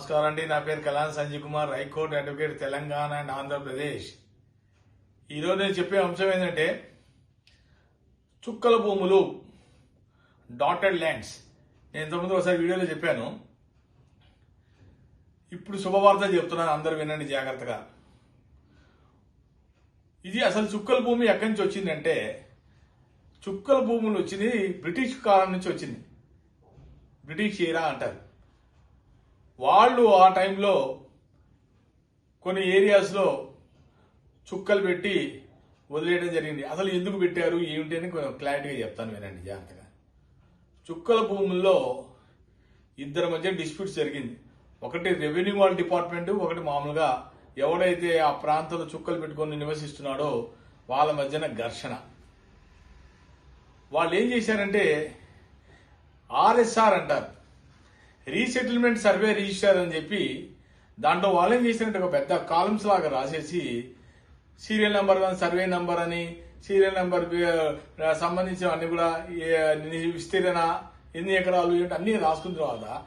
నమస్కారం అండి. నా పేరు Kalyan Sanjay Kumar high court advocate Telangana and Andhra Pradesh. ఈరోజు నేను చెప్పే అంశం ఏంటంటే చుక్కల భూములు డాటెడ్ ల్యాండ్స్ నేను ఇంతకుముందు ఒకసారి వీడియోలో చెప్పాను. ఇప్పుడు శుభవార్త చెప్తున్నాను అందరూ వినండి జాగ్రత్తగా. ఇది అసలు చుక్కల భూమి ఎక్కడి నుంచి వచ్చిందంటే చుక్కల భూములు వచ్చింది బ్రిటిష్ కాలం నుంచి వచ్చింది. బ్రిటిష్ ఏరా అంటారు. వాళ్ళు ఆ టైంలో కొన్ని ఏరియాస్లో చుక్కలు పెట్టి వదిలేయడం జరిగింది. అసలు ఎందుకు పెట్టారు? ఏమిటి అని కొంచెం క్లారిటీగా చెప్తాను వినండి జాగ్రత్తగా. చుక్కల భూముల్లో ఇద్దరి మధ్య డిస్ప్యూట్స్ జరిగింది. ఒకటి రెవెన్యూ వాళ్ళ డిపార్ట్మెంట్ ఒకటి మామూలుగా ఎవడైతే ఆ ప్రాంతంలో చుక్కలు పెట్టుకొని నివసిస్తున్నాడో వాళ్ళ మధ్యన ఘర్షణ. వాళ్ళు ఏం చేశారంటే ఆర్ఎస్ఆర్ అంటారు. రీసెటిల్మెంట్ సర్వే రిజిస్టర్ అని చెప్పి దాంట్లో వాళ్ళు ఏం ఒక పెద్ద కాలమ్స్ లాగా రాసేసి serial number one survey number అని సీరియల్ నెంబర్ సంబంధించిన అన్ని కూడా విస్తీర్ణ ఎన్ని ఎకరాలు ఏంటి అన్ని రాసుకున్న తర్వాత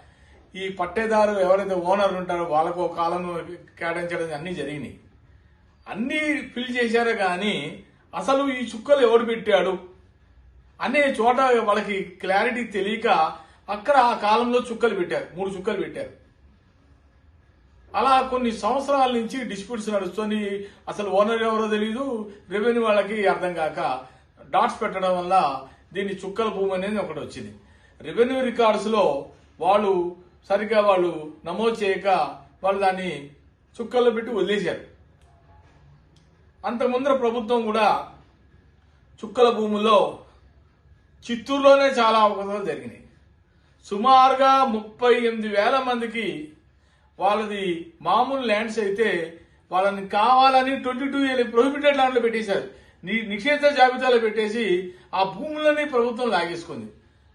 ఈ పట్టేదారు ఎవరైతే ఓనర్ ఉంటారో వాళ్ళకు ఒక కాలం కేటాయించడం అన్ని జరిగినాయి. అన్ని ఫిల్ చేశారు కానీ అసలు ఈ చుక్కలు ఎవడు పెట్టాడు? అనే చోట వాళ్ళకి క్లారిటీ తెలియక అక్కడ ఆ కాలంలో చుక్కలు పెట్టారు. మూడు చుక్కలు పెట్టారు. అలా కొన్ని సంవత్సరాల నుంచి డిస్ప్యూట్స్ నడుస్తుంది. అసలు ఓనర్ ఎవరో తెలియదు రెవెన్యూ వాళ్ళకి అర్థం కాక డాట్స్ పెట్టడం వల్ల దీన్ని చుక్కల భూమి అనేది ఒకటి వచ్చింది. రెవెన్యూ రికార్డ్స్లో వాళ్ళు సరిగ్గా వాళ్ళు నమోదు చేయక వాళ్ళు దాన్ని చుక్కల్లో పెట్టి వదిలేశారు. అంతకుముందర ప్రభుత్వం కూడా చుక్కల భూముల్లో చిత్తూరులోనే చాలా అవకాశాలు జరిగినాయి. సుమారుగా ముప్పై ఎనిమిది వేల మందికి వాళ్ళది మామూలు ల్యాండ్స్ అయితే వాళ్ళని కావాలని ట్వంటీ టూ ప్రొహిబిటెడ్ ల్యాండ్లో పెట్టేశారు. నిషేధ జాబితాలో పెట్టేసి ఆ భూములని ప్రభుత్వం లాగేసుకుంది.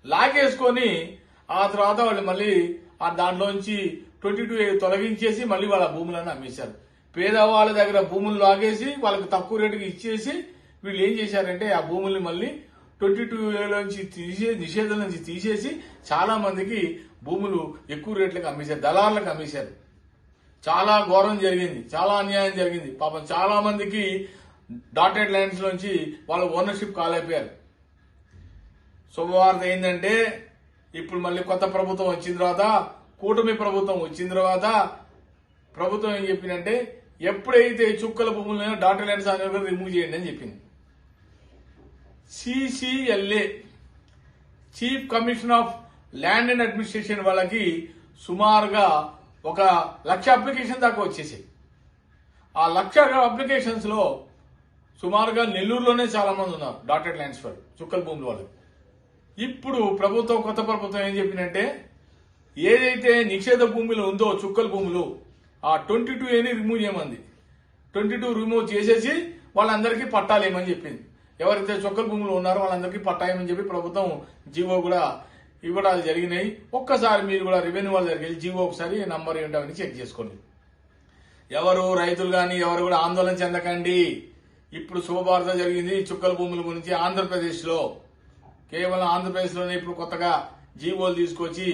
లాగేసుకొని ఆ తర్వాత వాళ్ళు మళ్ళీ ఆ దాంట్లోంచి ట్వంటీ టూ తొలగించేసి మళ్ళీ వాళ్ళ భూములను అమ్మేశారు. పేదవాళ్ళ దగ్గర భూములు లాగేసి వాళ్ళకి తక్కువ రేటుకి ఇచ్చేసి వీళ్ళు ఏం చేశారంటే ఆ భూముల్ని మళ్ళీ ట్వంటీ టూ నుంచి తీసే నిషేధం నుంచి తీసేసి చాలా మందికి భూములు ఎక్కువ రేట్లకు అమ్మేశారు దళార్లకు అమ్మేశారు. చాలా ఘోరం జరిగింది చాలా అన్యాయం జరిగింది. పాపం చాలా మందికి డాటెడ్ ల్యాండ్స్ నుంచి వాళ్ళ ఓనర్షిప్ కాలైపోయారు శుభవార్త ఏంటంటే ఇప్పుడు మళ్ళీ కొత్త ప్రభుత్వం వచ్చిన తర్వాత కూటమి ప్రభుత్వం వచ్చిన తర్వాత ప్రభుత్వం ఏం చెప్పిందంటే ఎప్పుడైతే చుక్కల భూములను డాటెడ్ ల్యాండ్స్ అనేది రిమూవ్ చేయండి అని చెప్పింది. CCLA chief commission of land and administration వాళ్ళకి సుమారుగా ఒక లక్ష అప్లికేషన్ దాకా వచ్చేసాయి. ఆ లక్ష అప్లికేషన్స్లో సుమారుగా నెల్లూరులోనే చాలా మంది ఉన్నారు డాటెడ్ ల్యాండ్స్ వాళ్ళు చుక్కల భూముల వాళ్ళు. ఇప్పుడు ప్రభుత్వం కొత్త ప్రభుత్వం ఏం చెప్పిందంటే ఏదైతే నిషేధ భూమిలో ఉందో చుక్కల భూములు ఆ ట్వంటీ టూ ఏని రిమూవ్ చేయమంది. ట్వంటీ టూ రిమూవ్ చేసేసి వాళ్ళందరికీ పట్టాలేమని చెప్పింది. ఎవరైతే చొక్కల భూములు ఉన్నారో వాళ్ళందరికీ పట్టాయమని చెప్పి ప్రభుత్వం జీవో కూడా ఇవ్వడాలు జరిగినాయి. ఒక్కసారి మీరు కూడా రెవెన్యూ వాళ్ళ దగ్గరికి వెళ్ళి జీవో ఒకసారి నంబర్ ఏంటో అని చెక్ చేసుకోండి. ఎవరు రైతులు కానీ ఎవరు కూడా ఆందోళన చెందకండి. ఇప్పుడు శుభవార్త జరిగింది చుక్కల భూముల గురించి ఆంధ్రప్రదేశ్లో. కేవలం ఆంధ్రప్రదేశ్లోనే ఇప్పుడు కొత్తగా జీవోలు తీసుకొచ్చి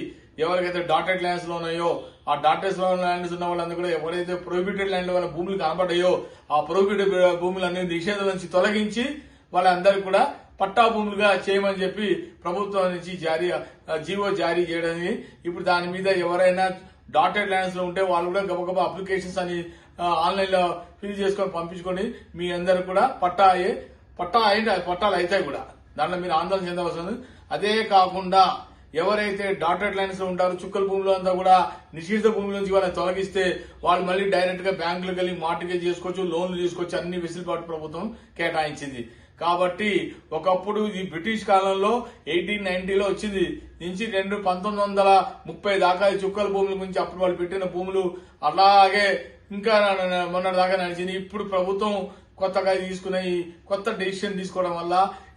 ఎవరికైతే డాటెడ్ ల్యాండ్స్లో ఉన్నాయో ఆ డాటెడ్ ల్యాండ్స్ ఉన్న వాళ్ళందరూ కూడా ఎవరైతే ప్రొహిబిటెడ్ ల్యాండ్ వాళ్ళ భూములు కనబడ్డాయో ఆ ప్రొహిబిటెడ్ భూములన్నీ నిషేధం నుంచి తొలగించి వాళ్ళందరికీ కూడా పట్టా భూములుగా చేయమని చెప్పి ప్రభుత్వం నుంచి జారీ జీవో జారీ చేయడానికి ఇప్పుడు దాని మీద ఎవరైనా డాటెడ్ లైన్స్లో ఉంటే వాళ్ళు కూడా గబగబా అప్లికేషన్స్ అని ఆన్లైన్లో ఫిల్ చేసుకొని పంపించుకొని మీ అందరు కూడా పట్టా అయ్యే పట్టా అయింది పట్టాలు అవుతాయి కూడా. దాంట్లో మీరు ఆందోళన చెందవలసి ఉంది అదే కాకుండా ఎవరైతే డాటెడ్ లైన్స్లో ఉంటారో చుక్కల భూములు అంతా కూడా నిషిద్ధ భూముల నుంచి వాళ్ళని తొలగిస్తే వాళ్ళు మళ్ళీ డైరెక్ట్గా బ్యాంకులకు వెళ్ళి మార్టిగేజ్ చేసుకోవచ్చు లోన్లు తీసుకోవచ్చు అన్ని వెసులుబాటు ప్రభుత్వం కేటాయించింది. కాబట్టి ఒకప్పుడు ఇది బ్రిటిష్ కాలంలో ఎయిటీన్ నైన్టీలో వచ్చింది. నుంచి రెండు పంతొమ్మిది వందల ముప్పై దాకా చుక్కల భూముల గురించి అప్పుడు వాళ్ళు పెట్టిన భూములు అలాగే ఇంకా మొన్న దాకా నడిచింది ఇప్పుడు ప్రభుత్వం కొత్తగా తీసుకున్న ఈ కొత్త డెసిషన్ తీసుకోవడం వల్ల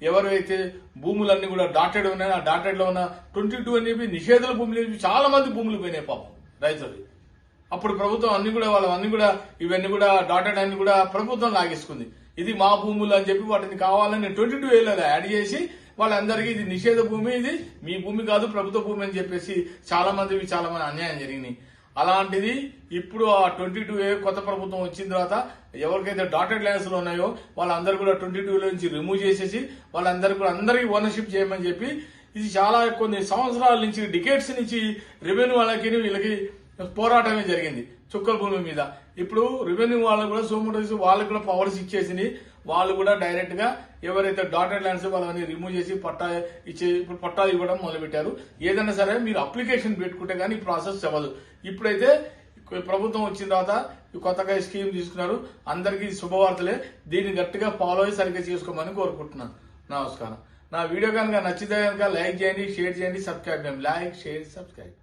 ఎవరైతే భూములన్నీ కూడా డాటెడ్ ఉన్నాయో ఆ డాటెడ్లో ఉన్న ట్వంటీ టూ అని చెప్పి నిషేధుల భూములు చాలా మంది భూములు పోయినాయి పాపం రైతులు అప్పుడు ప్రభుత్వం అన్ని కూడా వాళ్ళవన్నీ కూడా ఇవన్నీ కూడా డాటెడ్ అన్ని కూడా ప్రభుత్వం లాగేసుకుంది. ఇది మా భూములు అని చెప్పి వాటిని కావాలని ట్వంటీ టూ ఏళ్ళలో యాడ్ చేసి వాళ్ళందరికీ ఇది నిషేధ భూమి ఇది మీ భూమి కాదు ప్రభుత్వ భూమి అని చెప్పేసి చాలా మందికి చాలా మంది అన్యాయం జరిగినాయి. అలాంటిది ఇప్పుడు ఆ ట్వంటీ టూ ఏ కొత్త ప్రభుత్వం వచ్చిన తర్వాత ఎవరికైతే డాటెడ్ లైన్స్ ఉన్నాయో వాళ్ళందరూ కూడా ట్వంటీ టూ నుంచి రిమూవ్ చేసేసి వాళ్ళందరూ కూడా అందరికీ ఓనర్షిప్ చేయమని చెప్పి ఇది చాలా కొన్ని సంవత్సరాల నుంచి డికేట్స్ నుంచి రెవెన్యూ వాళ్ళకి వీళ్ళకి పోరాటమే జరిగింది. చుక్కల భూమి మీద ఇప్పుడు రెవెన్యూ వాళ్ళకు కూడా సోమోటోస్ వాళ్ళకు కూడా పవర్స్ ఇచ్చేసింది. వాళ్ళు కూడా డైరెక్ట్గా ఎవరైతే డాటెడ్ ల్యాండ్స్ వాళ్ళని రిమూవ్ చేసి పట్టా ఇచ్చే ఇప్పుడు పట్టాలు ఇవ్వడం మొదలుపెట్టారు. ఏదైనా సరే మీరు అప్లికేషన్ పెట్టుకుంటే కానీ ఈ ప్రాసెస్ అవ్వదు. ఇప్పుడైతే ప్రభుత్వం వచ్చిన తర్వాత కొత్తగా ఈ స్కీమ్ తీసుకున్నారు. అందరికీ శుభవార్తలే. దీన్ని గట్టిగా ఫాలో అయ్యి సరిగ్గా చేసుకోమని కోరుకుంటున్నాను. నమస్కారం. నా వీడియో కనుక నచ్చితే కనుక లైక్ చేయండి షేర్ చేయండి సబ్స్క్రైబ్ చేయండి. Like share subscribe